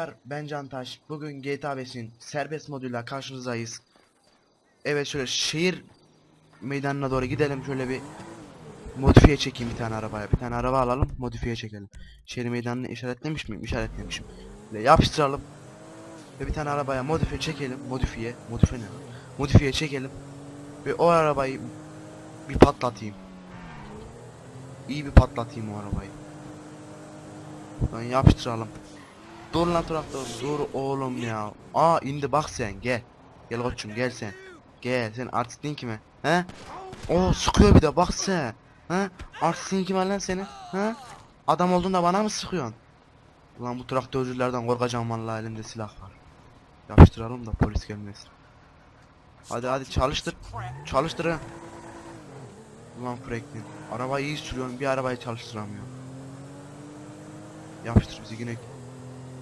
Arkadaşlar ben Cantaş. Bugün GTA 5'in serbest moduyla karşınızdayız. Evet şöyle şehir meydanına doğru gidelim şöyle bir modifiye çekeyim bir tane arabaya. Bir tane araba alalım modifiye çekelim. Şehir meydanını işaretlemiş miyim? İşaretlemişim. Böyle yapıştıralım. Ve bir tane arabaya modifiye çekelim. Modifiye. Modifiye ne? Modifiye çekelim. Ve o arabayı bir patlatayım. İyi bir patlatayım o arabayı. Lan yapıştıralım. Dur lan traktör dur oğlum ya. Aa indi bak sen gel. Gel koçum gel sen. Gel sen artistin kime? He? O sıkıyor bir de bak sen. He? Artistin kime lan senin? He? Adam olduğunda bana mı sıkıyorsun? Ulan bu traktörcülerden korkacağım vallahi elimde silah var. Yapıştıralım da polis gelmesin. Hadi hadi çalıştır. Çalıştır ha. Ulan Franklin. Arabayı iyi sürüyorsun bir arabayı çalıştıramıyor. Yapıştır bizi yine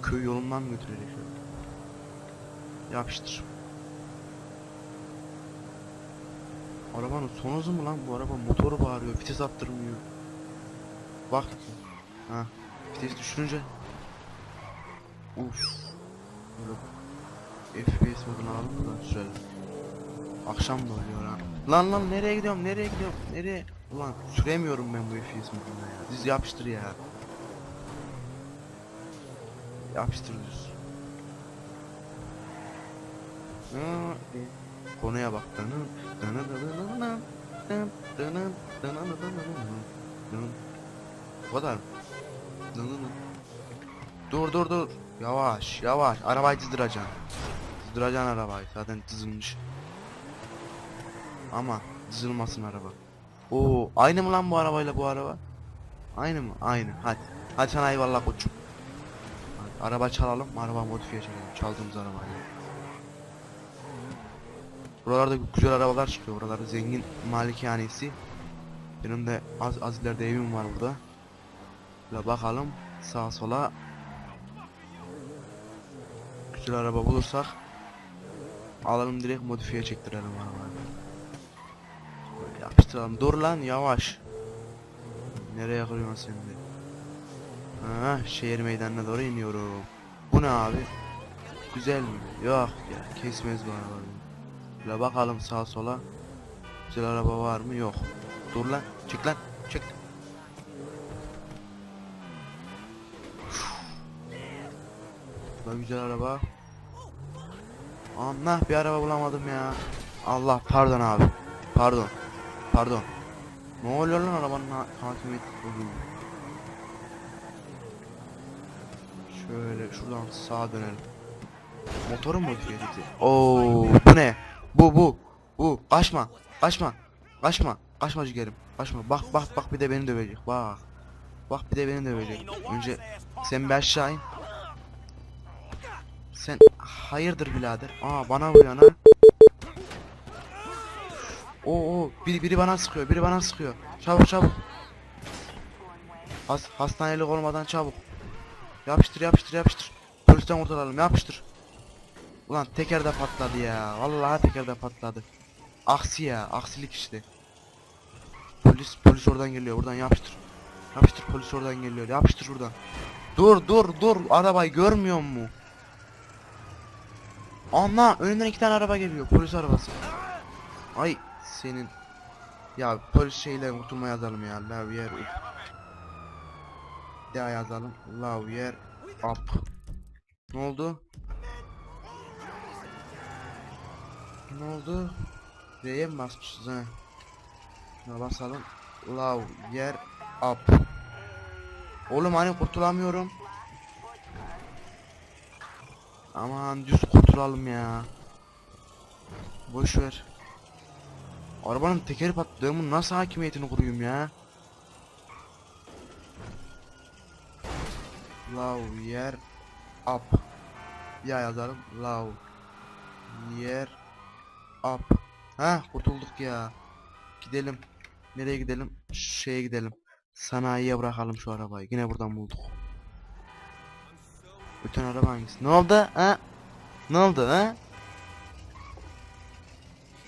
köy yolundan mı götürecek şöyle? Yapıştır. Arabanın son hızı mı lan bu araba motoru bağırıyor vites attırmıyor. Bak. Ha. Vites düşürünce. Uf. Böyle FPS modunu alalım da sürelim. Akşam da oluyor ha. Lan lan nereye gidiyorum nereye gidiyorum nereye? Ulan süremiyorum ben bu FPS moduna ya. Düz yapıştır ya. Dının, dının, dının. Bu kadar mı? Dur dur dur. Yavaş yavaş. Arabayı dizdıracaksın. Dizdıracaksın arabayı. Zaten dizilmiş. Ama dizilmasın araba. Oo, aynı mı lan bu arabayla bu araba? Aynı mı? Aynı. Hadi. Hadi sana eyvallah koçum. Araba çalalım, araba modifiye çekelim. Çaldığımız arabayı. Buralarda güzel arabalar çıkıyor. Buralarda zengin malikanesi. Benim de az az ileride evim var burada. Böyle bakalım sağa sola. Güzel araba bulursak alalım direkt modifiye çektirelim arabayı. Böyle yapıştıralım. Dur lan yavaş. Nereye kırıyorsun sen de? Ha, şehir meydanına doğru iniyorum. Bu ne abi? Güzel mi? Yok ya kesmez bu araba. beni. Böyle bakalım sağa sola. Güzel araba var mı? Yok. Dur lan. Çık lan. Çık. Bu da güzel araba. Allah bir araba bulamadım ya. Allah pardon abi. Pardon. Pardon. Ne oluyor lan arabanın ha- hakimiyeti Şöyle şuradan sağa dönelim. Motoru modifiye edildi. Oo bu ne? Bu bu. Bu kaçma. Kaçma. Kaçma. Kaçma ciğerim. Kaçma. Bak bak bak bir de beni dövecek. Bak. Bak bir de beni dövecek. Önce sen bir aşağı in. Sen hayırdır birader? Aa bana vuruyor ha. Oo, oo biri biri bana sıkıyor. Biri bana sıkıyor. Çabuk çabuk. Has hastanelik olmadan çabuk. Yapıştır yapıştır yapıştır. Polisten kurtulalım yapıştır. Ulan teker de patladı ya. Vallahi teker de patladı. Aksi ya. Aksilik işte. Polis polis oradan geliyor. Buradan yapıştır. Yapıştır polis oradan geliyor. Yapıştır şuradan. Dur dur dur. Arabayı görmüyor mu? Ana önünden iki tane araba geliyor. Polis arabası. Ay senin. Ya polis şeyle kurtulma yazalım ya. Yer up. Bir daha yazalım. Love yer up. Ne oldu? Ne oldu? R'ye mi basmışız ha? Şuna basalım. Love yer up. Oğlum hani kurtulamıyorum. Aman düz kurtulalım ya. Boş ver. Arabanın tekeri patladı. Bunun nasıl hakimiyetini kuruyum ya? Love yer up. Ya yazalım. Love yer up. Ha kurtulduk ya. Gidelim. Nereye gidelim? Şeye gidelim. Sanayiye bırakalım şu arabayı. Yine buradan bulduk. Bütün araba hangisi? Ne oldu? Ha? Ne oldu ha?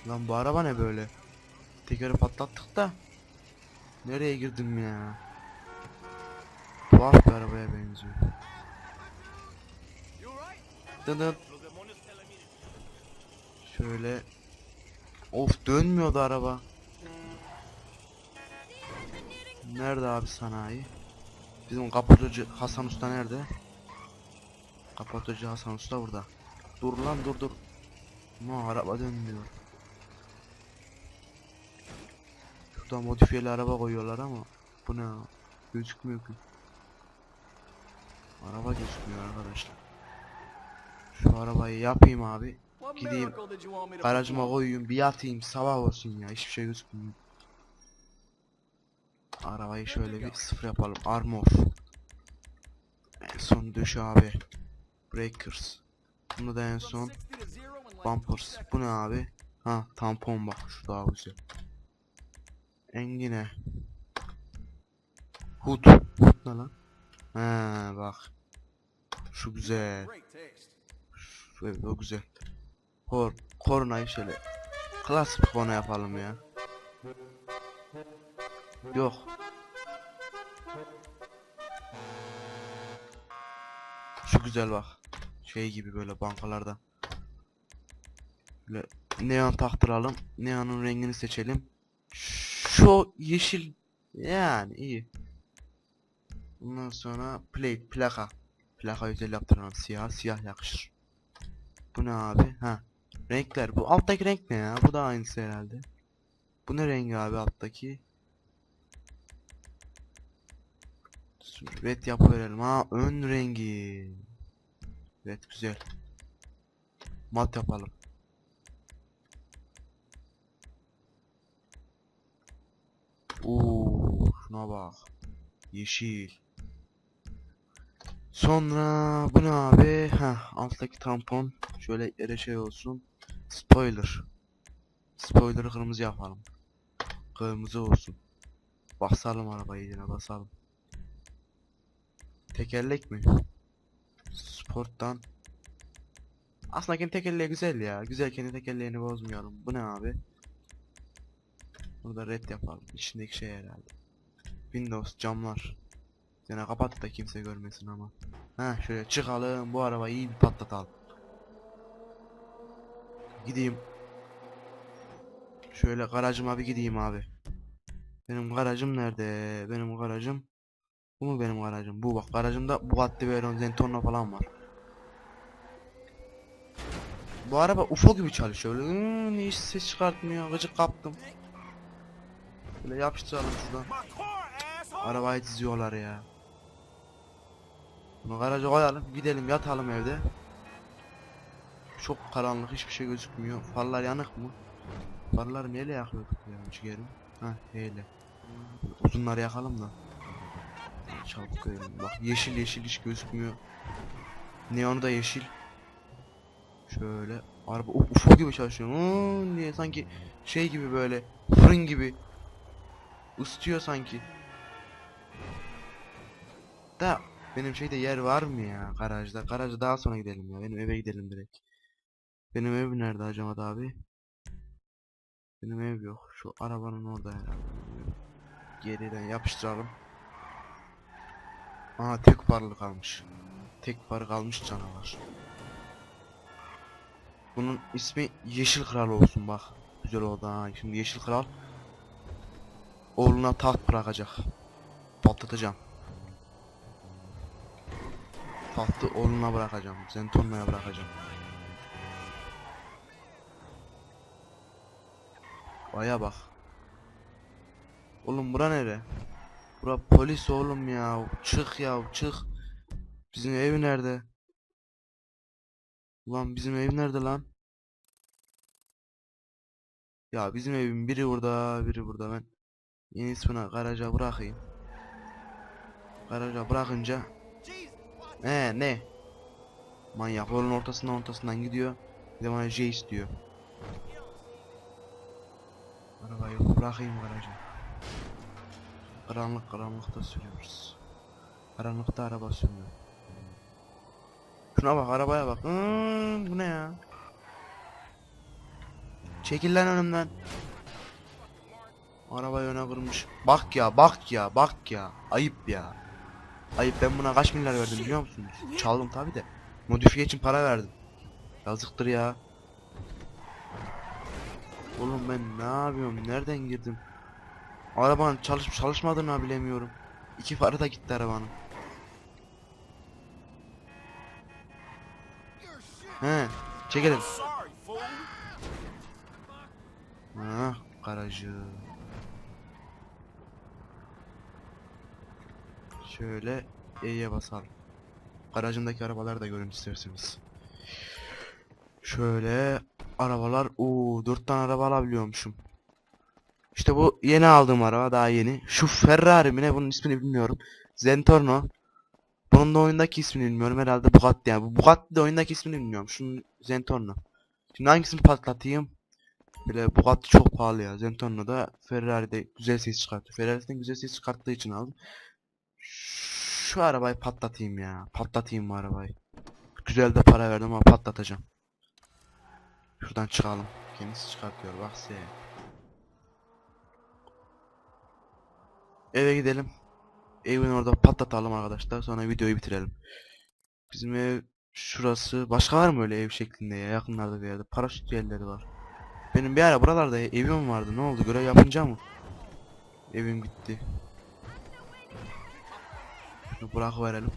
Lan bu araba ne böyle? Tekeri patlattık da. Nereye girdim ya? Tuhaf bir arabaya benziyor. Dın dın. Şöyle. Of dönmüyordu araba. Nerede abi sanayi? Bizim kapatıcı Hasan Usta nerede? Kapatıcı Hasan Usta burada. Dur lan dur dur. Ama araba dönmüyor. Şurada modifiyeli araba koyuyorlar ama bu ne? Gözükmüyor ki. Araba gözükmüyor arkadaşlar. Şu arabayı yapayım abi. Gideyim, Garajıma koyayım bir yatayım sabah olsun ya hiçbir şey gözükmüyor. Arabayı şöyle bir sıfır yapalım. Armor. En son döş abi. Breakers. Bunu da en son bumpers. Bu ne abi? Ha tampon bak şu daha güzel. Engine. Hood. Hood ne lan? He bak. Şu güzel. Evet, o güzel. Kor, kornayı şöyle klasik bir korna yapalım ya. Yok. Şu güzel bak. Şey gibi böyle bankalarda. Böyle neon taktıralım. Neonun rengini seçelim. Şu yeşil yani iyi. Bundan sonra plate plaka. Plaka özel yaptıralım. Siyah siyah yakışır. Bu ne abi? Ha. Renkler. Bu alttaki renk ne ya? Bu da aynısı herhalde. Bu ne rengi abi alttaki? Red yapıverelim. Ha ön rengi. Evet güzel. Mat yapalım. Oo, şuna bak. Yeşil. Sonra bu ne abi? Heh, alttaki tampon şöyle yere şey olsun. Spoiler. Spoiler'ı kırmızı yapalım. Kırmızı olsun. Basalım arabayı yine basalım. Tekerlek mi? Sporttan. Aslında kendi tekerleği güzel ya. Güzel kendi tekerleğini bozmayalım. Bu ne abi? Burada red yapalım. İçindeki şey herhalde. Windows camlar. Yine kapat da kimse görmesin ama. Ha şöyle çıkalım bu arabayı iyi bir patlatalım. Gideyim. Şöyle garajıma bir gideyim abi. Benim garajım nerede? Benim garajım. Bu mu benim garajım? Bu bak garajımda Bugatti Veyron Zentorno falan var. Bu araba UFO gibi çalışıyor. Öyle "Iıı, hiç ses çıkartmıyor. Gıcık kaptım. Böyle yapıştıralım şuradan. Arabayı çiziyorlar ya. Bunu garaja koyalım. Gidelim yatalım evde. Çok karanlık hiçbir şey gözükmüyor. Farlar yanık mı? Farları neyle yakıyorduk ya ciğerim? Ha neyle? Uzunları yakalım da. Çabuk görelim. Bak yeşil yeşil hiç gözükmüyor. Neonu da yeşil. Şöyle araba uf, UFO gibi çalışıyor. Hmm, diye sanki şey gibi böyle fırın gibi ısıtıyor sanki. Da benim şeyde yer var mı ya garajda? Garajda daha sonra gidelim ya. Benim eve gidelim direkt. Benim ev nerede Hacamat abi? Benim ev yok. Şu arabanın orada herhalde. Geriden yapıştıralım. Aha tek parlı kalmış. Tek parı kalmış canavar. Bunun ismi Yeşil Kral olsun bak. Güzel oldu ha. Şimdi Yeşil Kral oğluna taht bırakacak. Patlatacağım. Tahtı oğluna bırakacağım. Zentorno'ya bırakacağım. Baya bak. Oğlum bura nere? Bura polis oğlum ya. Çık ya çık. Bizim ev nerede? Ulan bizim ev nerede lan? Ya bizim evin biri burada, biri burada ben. Yeni ismini garaja bırakayım. Garaja bırakınca ne ne? Manyak yolun ortasından ortasından gidiyor. Bir de bana J istiyor. Arabayı bırakayım garaja. Karanlık karanlıkta sürüyoruz. Karanlıkta araba sürüyor. Şuna bak arabaya bak. Hmm, bu ne ya? Çekil lan önümden. Arabayı öne kırmış. Bak ya bak ya bak ya. Ayıp ya. Ayıp ben buna kaç milyar verdim biliyor musunuz? Çaldım tabi de. Modifiye için para verdim. Yazıktır ya. Oğlum ben ne yapıyorum? Nereden girdim? Arabanın çalışıp çalışmadığını bilemiyorum. İki farı da gitti arabanın. He, çekelim. Ha, garajı. Şöyle E'ye basalım. Garajındaki arabaları da görün isterseniz. Şöyle arabalar. Oo, dört tane araba alabiliyormuşum. İşte bu yeni aldığım araba daha yeni. Şu Ferrari mi ne bunun ismini bilmiyorum. Zentorno. Bunun da oyundaki ismini bilmiyorum herhalde Bugatti yani. Bu Bugatti de oyundaki ismini bilmiyorum. Şunun Zentorno. Şimdi hangisini patlatayım? Böyle Bugatti çok pahalı ya. Zentorno da Ferrari'de güzel ses çıkartıyor. Ferrari'den güzel ses çıkarttığı için aldım. Şu arabayı patlatayım ya. Patlatayım bu arabayı. Güzel de para verdim ama patlatacağım. Şuradan çıkalım. Kendisi çıkartıyor bak sen. Eve gidelim. Evin orada patlatalım arkadaşlar. Sonra videoyu bitirelim. Bizim ev şurası. Başka var mı öyle ev şeklinde ya? Yakınlarda bir yerde. Paraşüt yerleri var. Benim bir ara buralarda evim vardı. Ne oldu? Görev yapınca mı? Evim gitti. Şunu bırak verelim.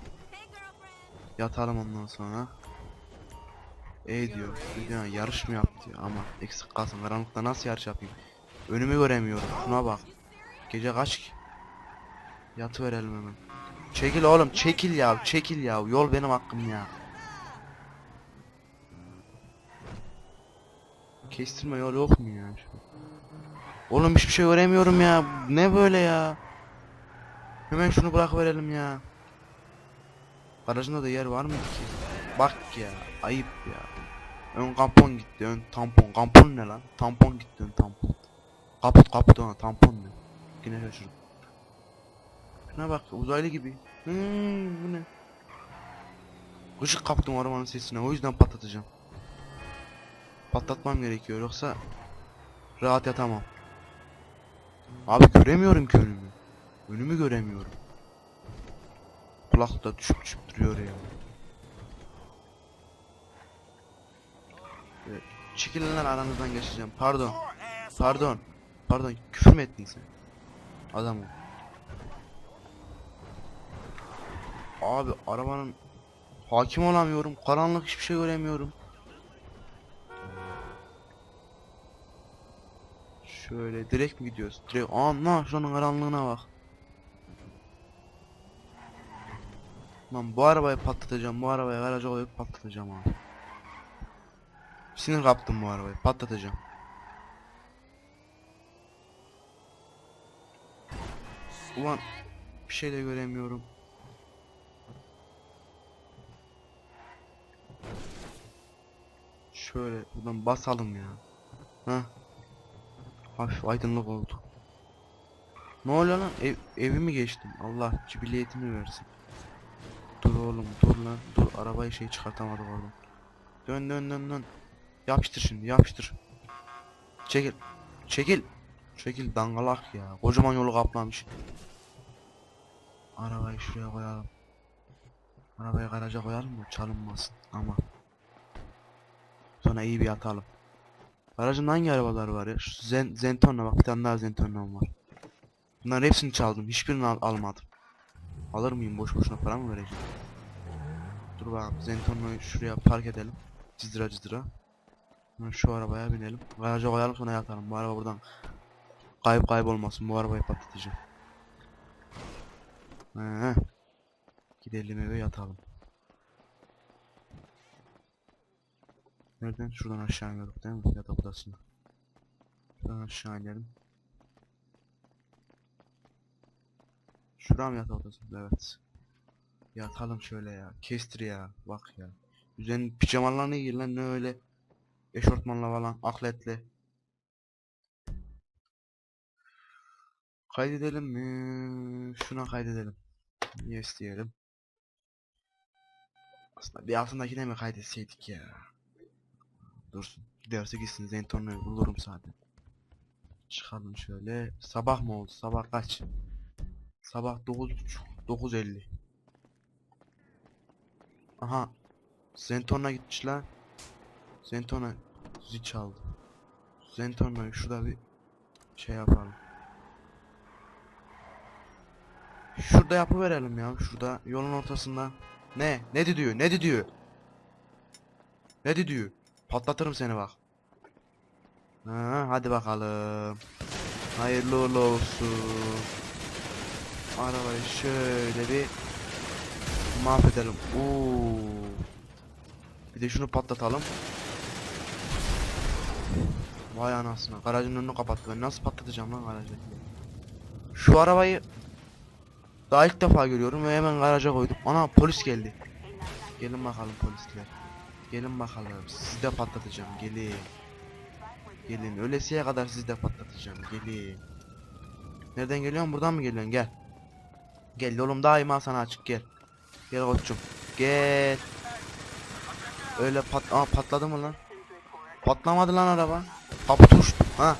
Yatalım ondan sonra. E diyor. diyor yarış mı yap diyor ama eksik kalsın karanlıkta nasıl yarış yapayım? Önümü göremiyorum. Şuna bak. Gece kaç ki? Yatı verelim hemen. Çekil oğlum çekil ya çekil ya yol benim hakkım ya. Kestirme yol yok mu ya? Oğlum hiçbir şey göremiyorum ya. Ne böyle ya? Hemen şunu bırak verelim ya. Garajında da yer var mı ki? Bak ya, ayıp ya. Ön tampon gitti, ön tampon. Tampon ne lan? Tampon gitti, ön tampon. Kaput kaput ona tampon ne? Yine şaşırdım. Şuna bak, uzaylı gibi. Hmm, bu ne? Gıcık kaptım arabanın sesine, o yüzden patlatacağım. Patlatmam gerekiyor, yoksa rahat yatamam. Abi göremiyorum ki önümü. Önümü göremiyorum. Kulak da düşüp düşüp duruyor ya. Evet, aranızdan geçeceğim. Pardon. Pardon. Pardon. Küfür mü ettin sen? Adam. Abi arabanın hakim olamıyorum. Karanlık hiçbir şey göremiyorum. Şöyle direkt mi gidiyoruz? Direkt anla şunun karanlığına bak. Lan bu arabayı patlatacağım. Bu arabayı garaja koyup patlatacağım abi. Sinir kaptım bu arabayı. Patlatacağım. Ulan bir şey de göremiyorum. Şöyle buradan basalım ya. Ha. Hafif aydınlık oldu. Ne oluyor lan? Ev, evimi geçtim. Allah cibiliyetimi versin. Dur oğlum dur lan. Dur arabayı şey çıkartamadık oradan. Dön dön dön dön. Yapıştır şimdi yapıştır. Çekil. Çekil. Çekil dangalak ya. Kocaman yolu kaplamış. Arabayı şuraya koyalım. Arabayı garaja koyalım mı? Çalınmasın ama. Sonra iyi bir yatalım. Garajında hangi arabalar var ya? Şu Zen Zentorno bak bir tane daha Zentorno'm var. Bunların hepsini çaldım. Hiçbirini al almadım. Alır mıyım boş boşuna para mı vereceğim? Dur bakalım Zentorno'yu şuraya park edelim. Cızdıra cızdıra. Şu arabaya binelim. Garaja koyalım sonra yatalım. Bu araba buradan kayıp kaybolmasın. Bu arabayı patlatacağım. He. Gidelim eve yatalım. Nereden? Şuradan aşağı iniyorduk değil mi? Yatak odasına. Şuradan aşağı inelim. Şuram yatak odasında evet. Yatalım şöyle ya. Kestir ya. Bak ya. Üzerin pijamalarını giy lan ne öyle. Eşortmanla falan. Akletle. Kaydedelim mi? Şuna kaydedelim. Yes diyelim. Aslında bir altındakine mi kaydetseydik ya? Dursun. Giderse gitsin Zentorno'yu bulurum zaten. Çıkalım şöyle. Sabah mı oldu? Sabah kaç? Sabah 9.30 9.50 Aha Zenton'a gitmiş. Zenton'a zil çaldı. Zenton'a şurada bir şey yapalım. Şurada yapı verelim ya. Şurada yolun ortasında. Ne? Ne diyor? Ne diyor? Ne diyor? Patlatırım seni bak. Ha, hadi bakalım. Hayırlı olsun. Arabayı şöyle bir mahvedelim. Oo. Bir de şunu patlatalım. Vay anasını. Garajın önünü kapattı. Ben nasıl patlatacağım lan garajı? Şu arabayı daha ilk defa görüyorum ve hemen garaja koydum. Ana polis geldi. Gelin bakalım polisler. Gelin bakalım. Sizi de patlatacağım. Gelin. Gelin. Ölesiye kadar sizi de patlatacağım. Gelin. Nereden geliyorsun? Buradan mı geliyorsun? Gel. Gel yolum daima sana açık gel. Gel koçum. Gel. Öyle pat Aa, patladı mı lan? Patlamadı lan araba. Uçtu. Ha.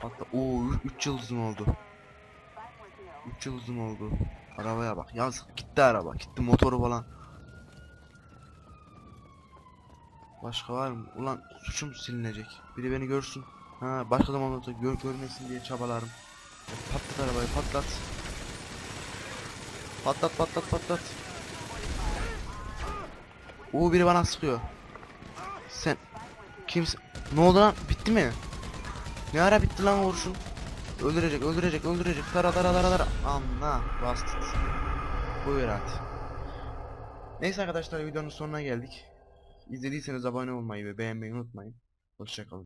Patla. Oo 3 yıldızım oldu. 3 yıldızım oldu. Arabaya bak. Yazık gitti araba. Gitti motoru falan. Başka var mı? Ulan suçum silinecek. Biri beni görsün. Ha başka zaman olursa gör görmesin diye çabalarım. Patlat arabayı patlat. Patlat patlat patlat. Oo biri bana sıkıyor. Sen kimsin? Ne oldu lan? Bitti mi? Ne ara bitti lan vuruşun? Öldürecek, öldürecek, öldürecek. Tara tara tara tara. Anla, bastık. Buyur hadi. Neyse arkadaşlar videonun sonuna geldik. İzlediyseniz abone olmayı ve beğenmeyi unutmayın. Hoşçakalın.